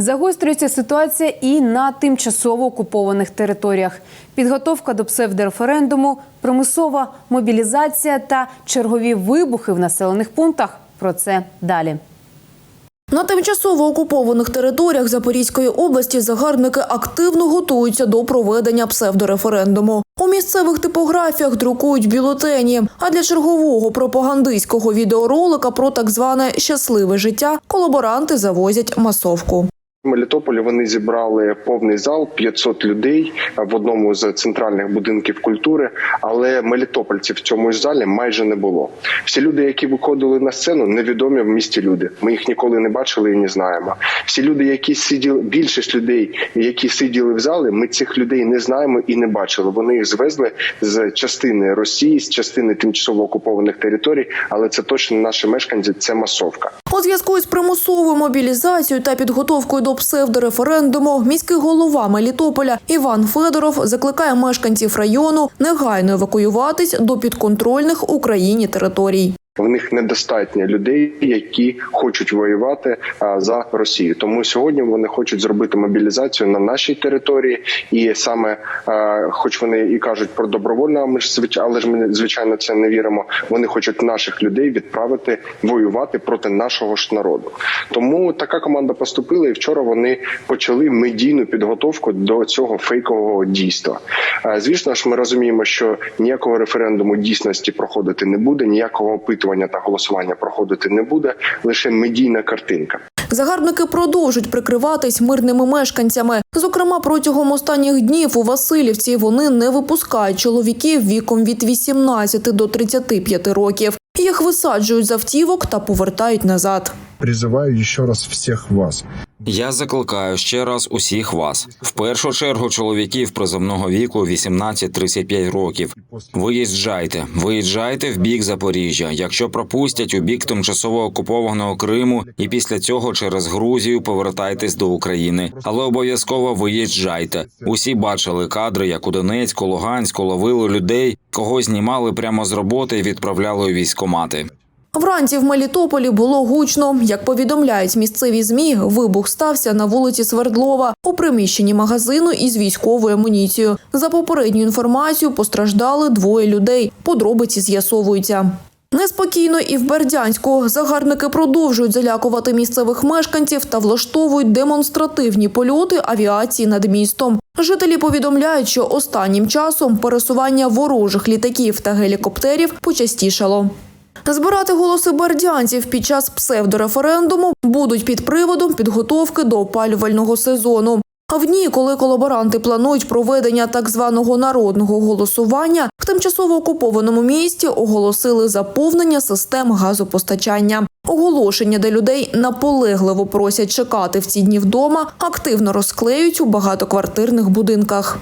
Загострюється ситуація і на тимчасово окупованих територіях. Підготовка до псевдореферендуму, примусова мобілізація та чергові вибухи в населених пунктах. Про це далі. На тимчасово окупованих територіях Запорізької області загарбники активно готуються до проведення псевдореферендуму. У місцевих типографіях друкують бюлетені. А для чергового пропагандистського відеоролика про так зване щасливе життя колаборанти завозять масовку. Мелітополі вони зібрали повний зал 500 людей в одному з центральних будинків культури. Але мелітопольців в цьому залі майже не було. Всі люди, які виходили на сцену, невідомі в місті люди. Ми їх ніколи не бачили і не знаємо. Всі люди, які сиділи, більшість людей, які сиділи в залі, ми цих людей не знаємо і не бачили. Вони їх звезли з частини Росії, з частини тимчасово окупованих територій, але це точно наші мешканці. Це масовка. У зв'язку із примусовою мобілізацією та підготовкою до псевдореферендуму міський голова Мелітополя Іван Федоров закликає мешканців району негайно евакуюватись до підконтрольних Україні територій. В них недостатньо людей, які хочуть воювати а, за Росію. Тому сьогодні вони хочуть зробити мобілізацію на нашій території, і саме, а, хоч вони і кажуть про добровольно, ми ж але ж ми звичайно це не віримо. Вони хочуть наших людей відправити воювати проти нашого ж народу. Тому така команда поступила, і вчора вони почали медійну підготовку до цього фейкового дійства. А, Звісно ж, ми розуміємо, що ніякого референдуму дійсності проходити не буде, ніякого опитування та голосування проходити не буде. Лише медійна картинка. Загарбники продовжують прикриватись мирними мешканцями. Зокрема, протягом останніх днів у Васильівці вони не випускають чоловіків віком від 18 до 35 років. Їх висаджують з автівок та повертають назад. Призываю еще раз всех вас. Я закликаю ще раз усіх вас, в першу чергу чоловіків призовного віку 18-35 років. Виїжджайте, виїжджайте в бік Запоріжжя. Якщо пропустять у бік тимчасово окупованого Криму, і після цього через Грузію повертайтесь до України. Але обов'язково виїжджайте. Усі бачили кадри, як у Донецьку, Луганську ловили людей, кого знімали прямо з роботи і відправляли у військкомати. Вранці в Мелітополі було гучно. Як повідомляють місцеві змі, вибух стався на вулиці Свердлова у приміщенні магазину із військовою амуніцією. За попередню інформацію постраждали двоє людей. Подробиці з'ясовуються. Неспокійно і в Бердянську загарбники продовжують залякувати місцевих мешканців та влаштовують демонстративні польоти авіації над містом. Жителі повідомляють, що останнім часом пересування ворожих літаків та гелікоптерів почастішало. Збирати голоси бердянців під час псевдореферендуму будуть під приводом підготовки до опалювального сезону. А в дні, коли колаборанти планують проведення так званого народного голосування, в тимчасово окупованому місті оголосили заповнення систем газопостачання. Оголошення, де людей наполегливо просять чекати в ці дні вдома, активно розклеють у багатоквартирних будинках.